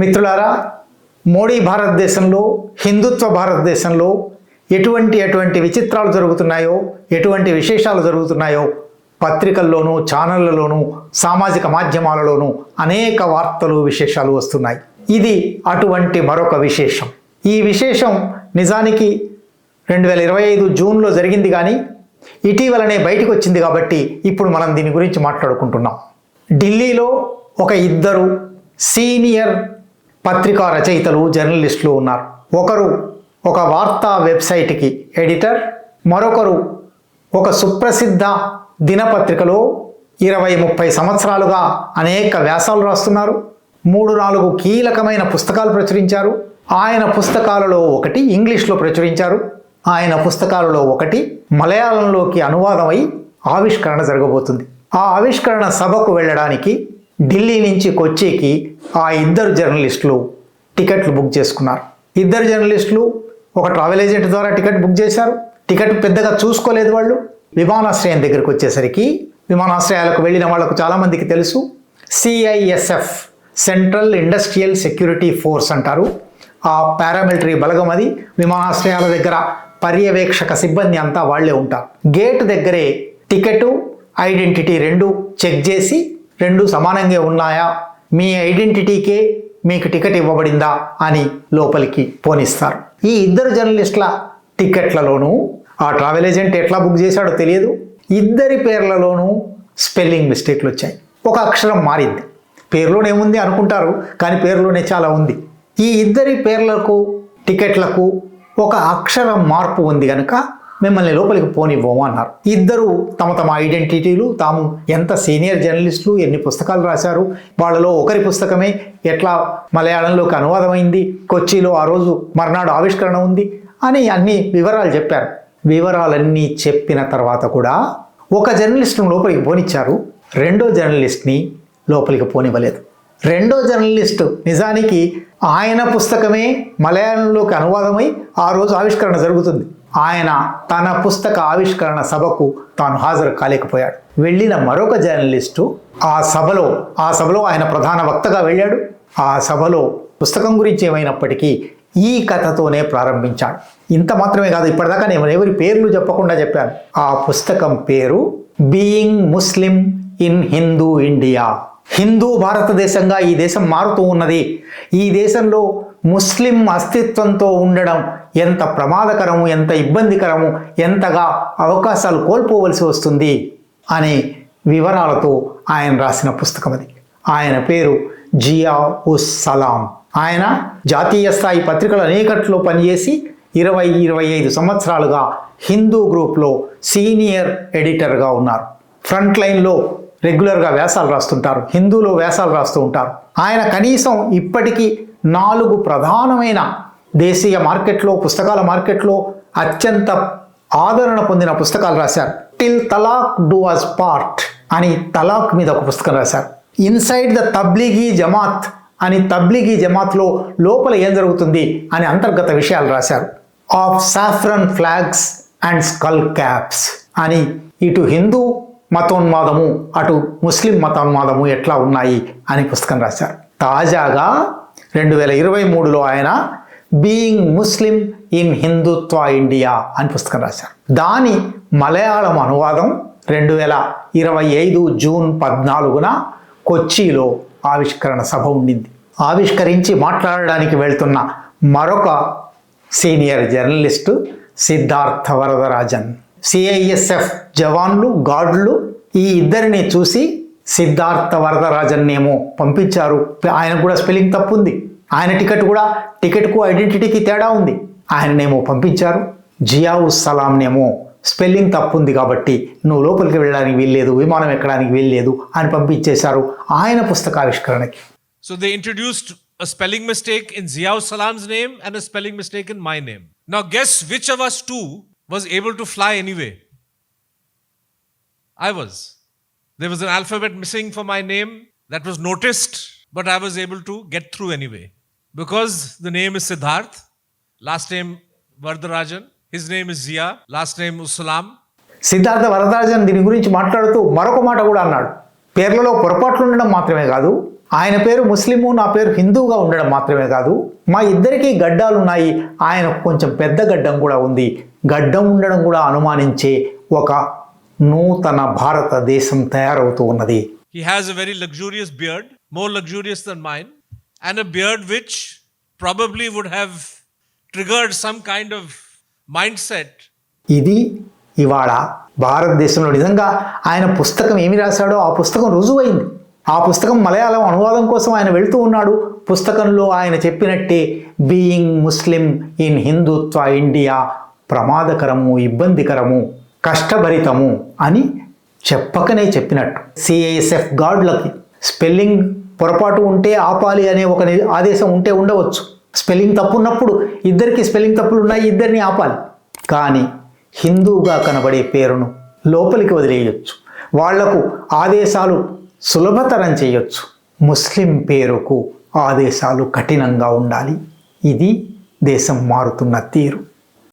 మిత్రులారా మోడీ భారతదేశంలో హిందుత్వ భారతదేశంలో ఎటువంటి ఎటువంటి విచిత్రాలు జరుగుతున్నాయో ఎటువంటి విశేషాలు జరుగుతున్నాయో పత్రికల్లోనూ ఛానళ్ళలోనూ సామాజిక మాధ్యమాలలోనూ అనేక వార్తలు విశేషాలు వస్తున్నాయి. ఇది అటువంటి మరొక విశేషం. ఈ విశేషం నిజానికి రెండు వేల ఇరవై ఐదు జూన్లో జరిగింది కానీ ఇటీవలనే బయటకు వచ్చింది కాబట్టి ఇప్పుడు మనం దీని గురించి మాట్లాడుకుంటున్నాం. ఢిల్లీలో ఒక ఇద్దరు సీనియర్ పత్రికా రచయితలు జర్నలిస్టులు ఉన్నారు. ఒకరు ఒక వార్తా వెబ్సైట్కి ఎడిటర్ మరొకరు ఒక సుప్రసిద్ధ దినపత్రికలో ఇరవై ముప్పై సంవత్సరాలుగా అనేక వ్యాసాలు రాస్తున్నారు. మూడు నాలుగు కీలకమైన పుస్తకాలు ప్రచురించారు. ఆయన పుస్తకాలలో ఒకటి ఇంగ్లీష్లో ప్రచురించారు. ఆయన పుస్తకాలలో ఒకటి మలయాళంలోకి అనువాదమై ఆవిష్కరణ జరగబోతుంది. ఆ ఆవిష్కరణ సభకు వెళ్ళడానికి ఢిల్లీ నుంచి కొచ్చికి ఆ ఇద్దరు జర్నలిస్టులు టికెట్లు బుక్ చేసుకున్నారు. ఇద్దరు జర్నలిస్టులు ఒక ట్రావెల్ ఏజెంట్ ద్వారా టికెట్ బుక్ చేశారు. టికెట్ పెద్దగా చూసుకోలేదు వాళ్ళు. విమానాశ్రయం దగ్గరికి వచ్చేసరికి విమానాశ్రయాలకు వెళ్ళిన వాళ్ళకు చాలామందికి తెలుసు. CISF central industrial security force అంటారు. ఆ పారామిలిటరీ బలగం అది. విమానాశ్రయాల దగ్గర పర్యవేక్షక సిబ్బంది అంతా వాళ్ళే ఉంటారు. గేట్ దగ్గరే టికెట్ ఐడెంటిటీ రెండు చెక్ చేసి రెండు సమానంగా ఉన్నాయా? మీ ఐడెంటిటీకే మీకు టికెట్ ఇవ్వబడిందా అని లోపలికి పోనిస్తారు. ఈ ఇద్దరు జర్నలిస్టుల టికెట్లలోనూ ఆ ట్రావెల్ ఏజెంట్ ఎట్లా బుక్ చేశాడో తెలియదు. ఇద్దరి పేర్లలోనూ స్పెల్లింగ్ మిస్టేక్లు వచ్చాయి. ఒక అక్షరం మారింది. పేర్లోనే ఉంది అనుకుంటారు కానీ పేర్లోనే చాలా ఉంది. ఈ ఇద్దరి పేర్లకు టికెట్లకు ఒక అక్షరం మార్పు ఉంది కనుక మిమ్మల్ని లోపలికి పోనివ్వము అన్నారు. ఇద్దరు తమ తమ ఐడెంటిటీలు తాము ఎంత సీనియర్ జర్నలిస్టులు ఎన్ని పుస్తకాలు రాశారు వాళ్ళలో ఒకరి పుస్తకమే ఎట్లా మలయాళంలోకి అనువాదమైంది కొచ్చిలో ఆ రోజు మర్నాడు ఆవిష్కరణ ఉంది అని అన్ని వివరాలు చెప్పారు. వివరాలన్నీ చెప్పిన తర్వాత కూడా ఒక జర్నలిస్ట్ను లోపలికి పోనిచ్చారు. రెండో జర్నలిస్ట్ని లోపలికి పోనివ్వలేదు. రెండో జర్నలిస్ట్ నిజానికి ఆయన పుస్తకమే మలయాళంలోకి అనువాదమై ఆ రోజు ఆవిష్కరణ జరుగుతుంది. ఆయన తన పుస్తక ఆవిష్కరణ సభకు తాను హాజరు కాలేకపోయాడు. వెళ్ళిన మరొక జర్నలిస్టు ఆ సభలో ఆ సభలో ఆయన ప్రధాన వక్తగా వెళ్ళాడు. ఆ సభలో పుస్తకం గురించి ఏమైనప్పటికీ ఈ కథతోనే ప్రారంభించాడు. ఇంత మాత్రమే కాదు ఇప్పటిదాకా నేను ఎవరి పేర్లు చెప్పకుండా చెప్పాను. ఆ పుస్తకం పేరు being Muslim in Hindu India. Hindu భారతదేశంగా ఈ దేశం మారుతూ ఉన్నది. ఈ దేశంలో ముస్లిం అస్తిత్వంతో ఉండడం ఎంత ప్రమాదకరము ఎంత ఇబ్బందికరము ఎంతగా అవకాశాలు కోల్పోవలసి వస్తుంది అనే వివరాలతో ఆయన రాసిన పుస్తకం అది. ఆయన పేరు జియా ఉస్ సలాం. ఆయన జాతీయ స్థాయి పత్రికలు అనేకట్లో పనిచేసి ఇరవై ఇరవై ఐదు సంవత్సరాలుగా హిందూ గ్రూప్లో సీనియర్ ఎడిటర్గా ఉన్నారు. ఫ్రంట్ లైన్లో రెగ్యులర్గా వ్యాసాలు రాస్తుంటారు. హిందూలో వ్యాసాలు రాస్తూ ఉంటారు. ఆయన కనీసం ఇప్పటికీ నాలుగు ప్రధానమైన దేశీయ మార్కెట్లో పుస్తకాల మార్కెట్లో అత్యంత ఆదరణ పొందిన పుస్తకాలు రాశారు. Till talaq do us part అని తలాక్ మీద ఒక పుస్తకం రాశారు. ఇన్సైడ్ ద తబ్లిగీ జమాత్ అని తబ్లిగీ జమాత్లో లోపల ఏం జరుగుతుంది అని అంతర్గత విషయాలు రాశారు. Of saffron flags and skull caps అని ఇటు హిందూ మతోన్మాదము అటు ముస్లిం మతోన్మాదము ఎట్లా ఉన్నాయి అని పుస్తకం రాశారు. తాజాగా రెండు వేల ఇరవై మూడులో ఆయన being Muslim in Hindutva India అని పుస్తకం రాశారు. దాని మలయాళం అనువాదం రెండు వేల ఇరవై ఐదు జూన్ పద్నాలుగున కొచ్చిలో ఆవిష్కరణ సభ ఉండింది. ఆవిష్కరించి మాట్లాడడానికి వెళ్తున్న మరొక senior journalist Siddharth Varadarajan. CISF జవాన్లు గార్డులు ఈ ఇద్దరిని చూసి సిద్ధార్థ వరదరాజన్నేమో పంపించారు. ఆయన కూడా స్పెల్లింగ్ తప్పుంది. ఆయన టికెట్ కూడా టికెట్కు ఐడెంటిటీకి తేడా ఉంది. ఆయననేమో పంపించారు. జియా జియావుస్సలాంనేమో స్పెల్లింగ్ తప్పు ఉంది కాబట్టి నువ్వు లోపలికి వెళ్ళడానికి వీల్లేదు విమానం ఎక్కడానికి వీల్లేదు అని పంపించేశారు ఆయన పుస్తక ఆవిష్కరణకి so they introduced a spelling mistake in Zia Salam's name and a spelling mistake in my name now guess which of us two was able to fly anyway I was they was an alphabet missing for my name that was noticed but I was able to get through anyway Because the name is Siddharth, last name Vardarajan, his name is Zia, last name Usalam. Siddharth Varadarajan దీని గురించి మాట్లాడుతూ మరొక మాట కూడా అన్నాడు. పేర్లలో పొరపాట్లు ఉండడం మాత్రమే కాదు ఆయన పేరు ముస్లిము నా పేరు హిందువుగా ఉండడం మాత్రమే కాదు. మా ఇద్దరికీ గడ్డాలు ఉన్నాయి ఆయనకు కొంచెం పెద్ద గడ్డం కూడా ఉంది. గడ్డం ఉండడం కూడా అనుమానించే ఒక నూతన భారతదేశం తయారవుతూ ఉన్నది. He has a very luxurious beard, more luxurious than mine, and a beard which probably would have triggered some kind of mindset. ఇది ఇవాళ భారతదేశంలో నిజంగా ఆయన పుస్తకం ఏమి రాశాడో ఆ పుస్తకం రుజువైంది. ఆ పుస్తకం మలయాళం అనువాదం కోసం ఆయన వెళ్తూ ఉన్నాడు. పుస్తకంలో ఆయన చెప్పినట్టే being Muslim in Hindutva India ప్రమాదకరము ఇబ్బందికరము కష్టభరితము అని చెప్పకనే చెప్పినట్టు. సిఐఎస్ఎఫ్ గాడ్లకి స్పెల్లింగ్ పొరపాటు ఉంటే ఆపాలి అనే ఒక ఆదేశం ఉంటే ఉండవచ్చు. స్పెల్లింగ్ తప్పు ఉన్నప్పుడు ఇద్దరికి స్పెల్లింగ్ తప్పులు ఉన్నాయి ఇద్దరిని ఆపాలి. కానీ హిందూగా కనబడే పేరును లోపలికి వదిలేయచ్చు. వాళ్ళకు ఆదేశాలు సులభతరం చేయొచ్చు. ముస్లిం పేరుకు ఆదేశాలు కఠినంగా ఉండాలి. ఇది దేశం మారుతున్న తీరు.